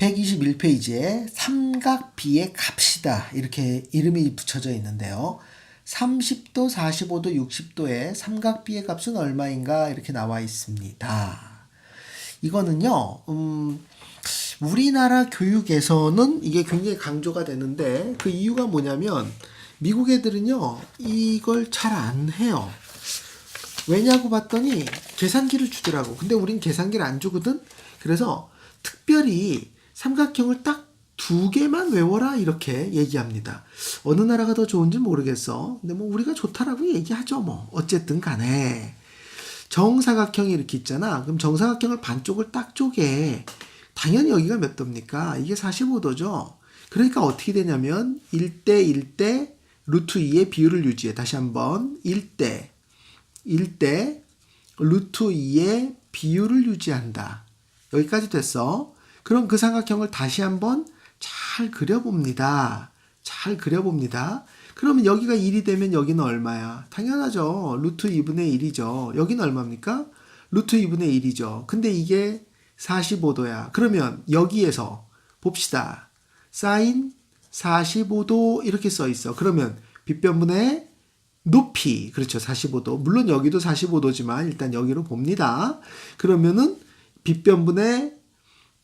121페이지에 삼각 B의 값이다. 이렇게 이름이 붙여져 있는데요. 30도, 45도, 60도의 삼각 B의 값은 얼마인가 이렇게 나와 있습니다. 이거는요, 음, 우리나라 교육에서는 이게 굉장히 강조가 되는데 그 이유가 뭐냐면 미국 애들은요, 이걸 잘 안 해요. 왜냐고 봤더니 계산기를 주더라고. 근데 우린 계산기를 안 주거든. 그래서 특별히 삼각형을 딱 두 개만 외워라 이렇게 얘기합니다. 어느 나라가 더 좋은지 모르겠어. 근데 뭐 우리가 좋다라고 얘기하죠. 뭐 어쨌든 간에 정사각형이 이렇게 있잖아. 그럼 정사각형을 반쪽을 딱 쪼개. 당연히 여기가 몇 도입니까? 이게 45도죠. 그러니까 어떻게 되냐면 1대 1대 루트 2의 비율을 유지해. 다시 한번 1대 1대 루트 2의 비율을 유지한다. 여기까지 됐어. 그럼 그 삼각형을 다시 한번 잘 그려봅니다. 잘 그려봅니다. 그러면 여기가 1이 되면 여기는 얼마야? 당연하죠. 루트 2분의 1이죠. 여기는 얼마입니까? 루트 2분의 1이죠. 근데 이게 45도야. 그러면 여기에서 봅시다. 사인 45도 이렇게 써 있어. 그러면 빗변분의 높이 그렇죠 45도 물론 여기도 45도지만 일단 여기로 봅니다 그러면은 빗변분의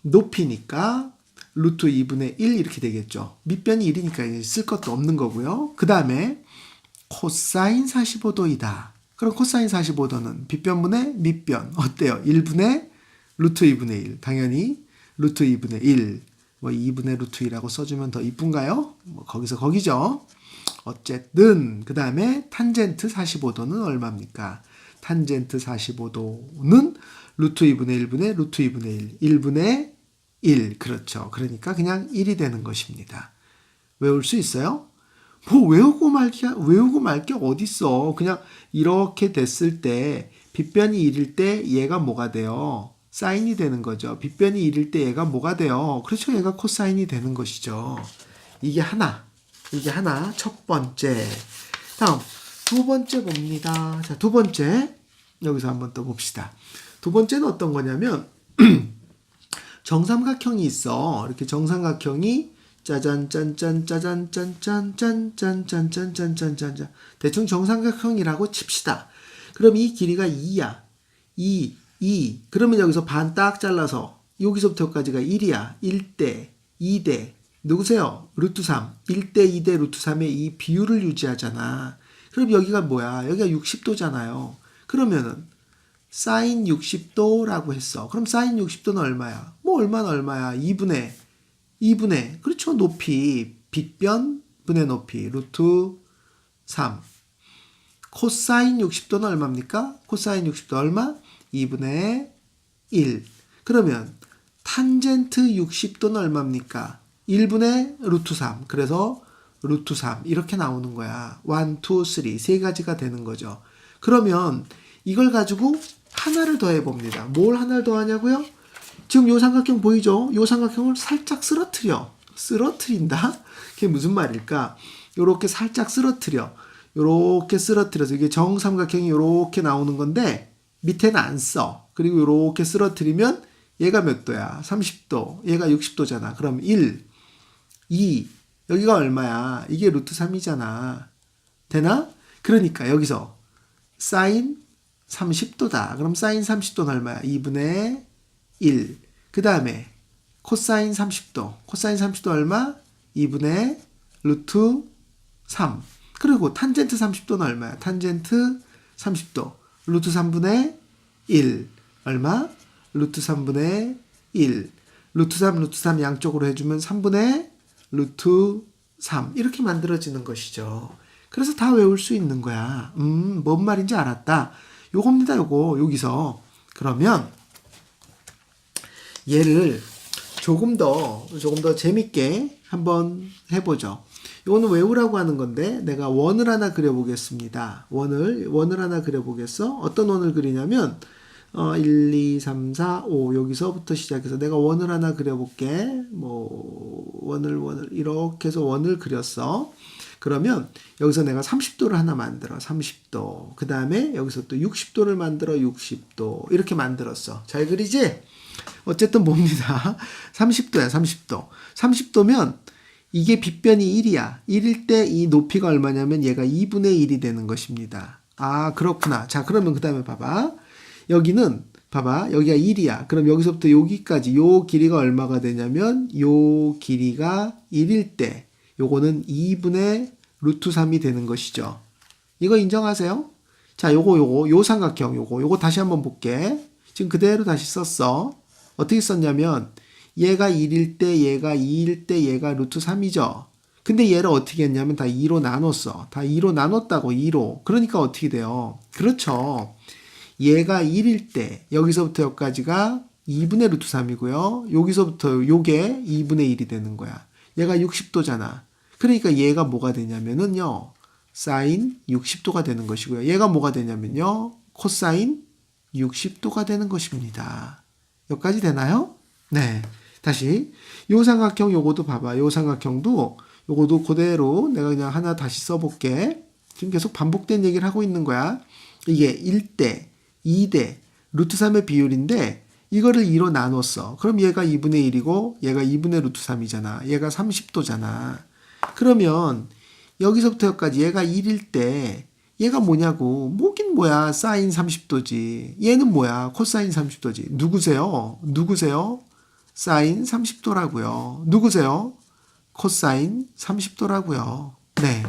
높이니까 루트 2분의 1 이렇게 되겠죠. 밑변이 1이니까 쓸 것도 없는 거고요. 그 다음에 코사인 45도이다. 그럼 코사인 45도는 빗변분의 밑변 어때요? 1분의 루트 2분의 1 당연히 루트 2분의 1 뭐 2분의 루트 2라고 써주면 더 이쁜가요? 뭐 거기서 거기죠. 어쨌든 그 다음에 탄젠트 45도는 얼마입니까? 탄젠트 45도는 루트 2분의 1분의 루트 2분의 1, 1분의 1 그렇죠. 그러니까 그냥 1이 되는 것입니다. 외울 수 있어요? 뭐 외우고 말기 외우고 말게 어딨어. 그냥 이렇게 됐을 때 빗변이 1일 때 얘가 뭐가 돼요? 사인이 되는 거죠. 빗변이 1일 때 얘가 뭐가 돼요? 그렇죠. 얘가 코사인이 되는 것이죠. 이게 하나. 이게 하나 첫 번째 다음 두 번째 봅니다 자 두 번째 여기서 한번 또 봅시다 두 번째는 어떤 거냐면 정삼각형이 있어 이렇게 정삼각형이 짜잔 짠짠 짜잔 짠짠 짠짠 짠짠 짠짠 짠짠 대충 정삼각형이라고 칩시다 그럼 이 길이가 2야 2 2 그러면 여기서 반 딱 잘라서 여기서부터까지가 1이야 1대 2대 누구세요? 루트 3. 1대 2대 루트 3의 이 비율을 유지하잖아. 그럼 여기가 뭐야? 여기가 60도잖아요. 그러면은 사인 60도라고 했어. 그럼 사인 60도는 얼마야? 뭐 얼마나 얼마야? 2분의 2분의 그렇죠. 높이 빗변 분의 높이 루트 3. 코사인 60도는 얼마입니까? 코사인 60도 얼마? 2분의 1. 그러면 탄젠트 60도는 얼마입니까? 1분의 루트 3. 그래서 루트 3. 이렇게 나오는 거야. 1, 2, 3. 세 가지가 되는 거죠. 그러면 이걸 가지고 하나를 더해 봅니다. 뭘 하나를 더하냐고요? 지금 요 삼각형 보이죠? 요 삼각형을 살짝 쓰러트려. 쓰러트린다? 그게 무슨 말일까? 요렇게 살짝 쓰러트려. 요렇게 쓰러트려서 이게 정삼각형이 요렇게 나오는 건데 밑에는 안 써. 그리고 요렇게 쓰러트리면 얘가 몇 도야? 30도. 얘가 60도잖아. 그럼 1, 2. 여기가 얼마야? 이게 루트 3이잖아. 되나? 그러니까 여기서 사인 30도다. 그럼 사인 30도는 얼마야? 2분의 1. 그 다음에 코사인 30도. 코사인 30도 얼마? 2분의 루트 3. 그리고 탄젠트 30도는 얼마야? 탄젠트 30도. 루트 3분의 1. 얼마? 루트 3분의 1. 루트 3, 루트 3 양쪽으로 해주면 3분의 루트 3 이렇게 만들어지는 것이죠. 그래서 다 외울 수 있는 거야. 음, 뭔 말인지 알았다. 요겁니다, 요거. 여기서. 그러면 얘를 조금 더, 조금 더 재밌게 한번 해보죠. 이거는 외우라고 하는 건데, 내가 원을 하나 그려보겠습니다. 원을, 원을 하나 그려보겠어? 어떤 원을 그리냐면, 어, 1, 2, 3, 4, 5 여기서부터 시작해서 내가 원을 하나 그려볼게. 뭐 원을 원을 이렇게 해서 원을 그렸어. 그러면 여기서 내가 30도를 하나 만들어. 30도. 그 다음에 여기서 또 60도를 만들어. 60도. 이렇게 만들었어. 잘 그리지? 어쨌든 봅니다. 30도야, 30도. 30도면 이게 빗변이 1이야. 1일 때 이 높이가 얼마냐면 얘가 2분의 1이 되는 것입니다. 아, 그렇구나. 자, 그러면 그 다음에 봐봐. 여기는, 봐봐. 여기가 1이야. 그럼 여기서부터 여기까지 요 길이가 얼마가 되냐면 요 길이가 1일 때 요거는 2분의 루트 3이 되는 것이죠. 이거 인정하세요? 자, 요거, 요거, 요 삼각형, 요거, 요거 다시 한번 볼게. 지금 그대로 다시 썼어. 어떻게 썼냐면, 얘가 1일 때, 얘가 2일 때, 얘가 루트 3이죠. 근데 얘를 어떻게 했냐면 다 2로 나눴어. 다 2로 나눴다고, 2로. 그러니까 어떻게 돼요? 그렇죠. 얘가 1일 때, 여기서부터 여기까지가 2분의 루트 3이고요. 여기서부터 요게 2분의 1이 되는 거야. 얘가 60도잖아. 그러니까 얘가 뭐가 되냐면은요. 사인 60도가 되는 것이고요. 얘가 뭐가 되냐면요. 코사인 60도가 되는 것입니다. 여기까지 되나요? 네. 다시 요 삼각형 요거도 봐봐. 요 삼각형도 요거도 그대로 내가 그냥 하나 다시 써볼게. 지금 계속 반복된 얘기를 하고 있는 거야. 이게 1대, 2대, 루트 3의 비율인데 이거를 2로 나눴어. 그럼 얘가 2분의 1이고 얘가 2분의 루트 3이잖아. 얘가 30도잖아. 그러면 여기서부터 여기까지 얘가 1일 때 얘가 뭐냐고. 뭐긴 뭐야. 사인 30도지. 얘는 뭐야? 코사인 30도지. 누구세요? 누구세요? 사인 30도라고요. 누구세요? 코사인 30도라고요. 네.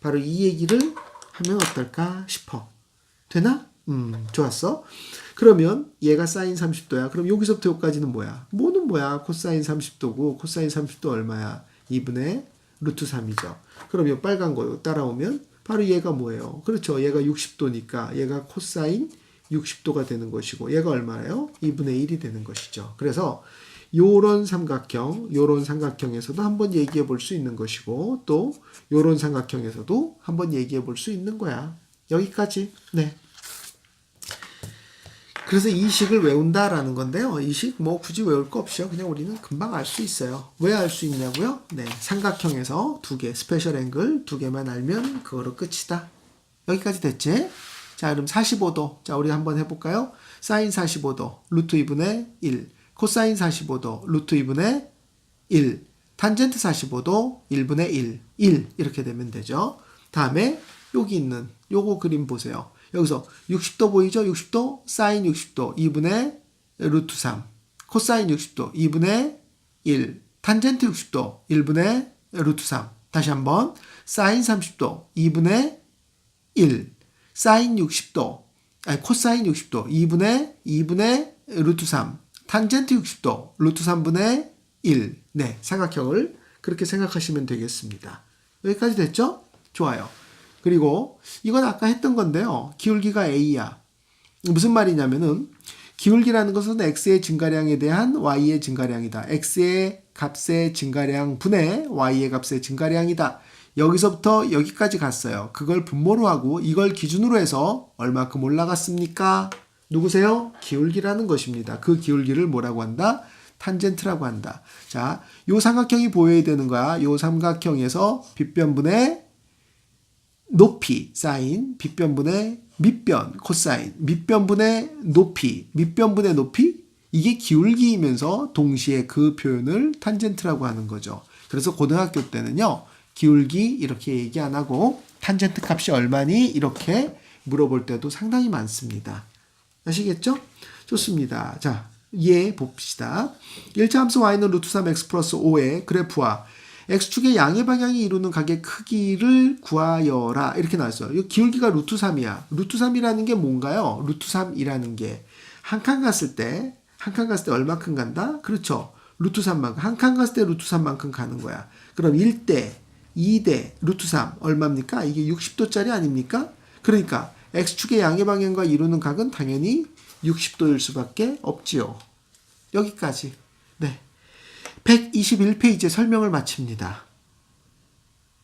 바로 이 얘기를 하면 어떨까 싶어. 되나? 음 좋았어. 그러면 얘가 사인 30도야. 그럼 여기서부터 여기까지는 뭐야? 뭐는 뭐야? 코사인 30도고 코사인 30도 얼마야? 2분의 루트 3이죠. 그럼 이 빨간 거 따라오면 바로 얘가 뭐예요? 그렇죠. 얘가 60도니까 얘가 코사인 60도가 되는 것이고 얘가 얼마예요? 2분의 1이 되는 것이죠. 그래서 요런 삼각형, 요런 삼각형에서도 한번 얘기해 볼 수 있는 것이고 또 요런 삼각형에서도 한번 얘기해 볼 수 있는 거야. 여기까지. 네. 그래서 이 식을 외운다라는 건데요. 이 식 뭐 굳이 외울 거 없이요. 그냥 우리는 금방 알 수 있어요. 왜 알 수 있냐고요? 네. 삼각형에서 두 개, 스페셜 앵글 두 개만 알면 그거로 끝이다. 여기까지 됐지? 자, 그럼 45도. 자, 우리 한번 해볼까요? 사인 45도, 루트 2분의 1. 코사인 45도, 루트 2분의 1. 탄젠트 45도, 1분의 1. 1. 이렇게 되면 되죠. 다음에 여기 있는 요거 그림 보세요. 여기서 60도 보이죠? 60도, 사인 60도, 2분의 루트 3. 코사인 60도, 2분의 1. 탄젠트 60도, 1분의 루트 3. 다시 한번. 사인 30도, 2분의 1. 사인 60도, 아니, 코사인 60도, 2분의, 2분의 루트 3. 탄젠트 60도, 루트 3분의 1. 네, 삼각형을 그렇게 생각하시면 되겠습니다. 여기까지 됐죠? 좋아요. 그리고 이건 아까 했던 건데요. 기울기가 a야. 무슨 말이냐면은 기울기라는 것은 x의 증가량에 대한 y의 증가량이다. x의 값의 증가량 분의 y의 값의 증가량이다. 여기서부터 여기까지 갔어요. 그걸 분모로 하고 이걸 기준으로 해서 얼마큼 올라갔습니까? 누구세요? 기울기라는 것입니다. 그 기울기를 뭐라고 한다? 탄젠트라고 한다. 자, 요 삼각형이 보여야 되는 거야. 요 삼각형에서 빗변분의 높이 사인 빗변분의 밑변 코사인 밑변분의 높이 밑변분의 높이 이게 기울기이면서 동시에 그 표현을 탄젠트라고 하는 거죠. 그래서 고등학교 때는요. 기울기 이렇게 얘기 안 하고 탄젠트 값이 얼마니 이렇게 물어볼 때도 상당히 많습니다. 아시겠죠? 좋습니다. 자, 예 봅시다. 1차 함수 y는 루트 3x 플러스 5의 그래프와 x축의 양의 방향이 이루는 각의 크기를 구하여라 이렇게 나왔어요. 이 기울기가 루트 3이야. 루트 3이라는 게 뭔가요? 루트 3이라는 게 한 칸 갔을 때 한 칸 갔을 때 얼마큼 간다? 그렇죠. 루트 3만큼 한 칸 갔을 때 루트 3만큼 가는 거야. 그럼 1대 2대 루트 3 얼마입니까? 이게 60도짜리 아닙니까? 그러니까 x축의 양의 방향과 이루는 각은 당연히 60도일 수밖에 없지요. 여기까지. 네. 121페이지 설명을 마칩니다.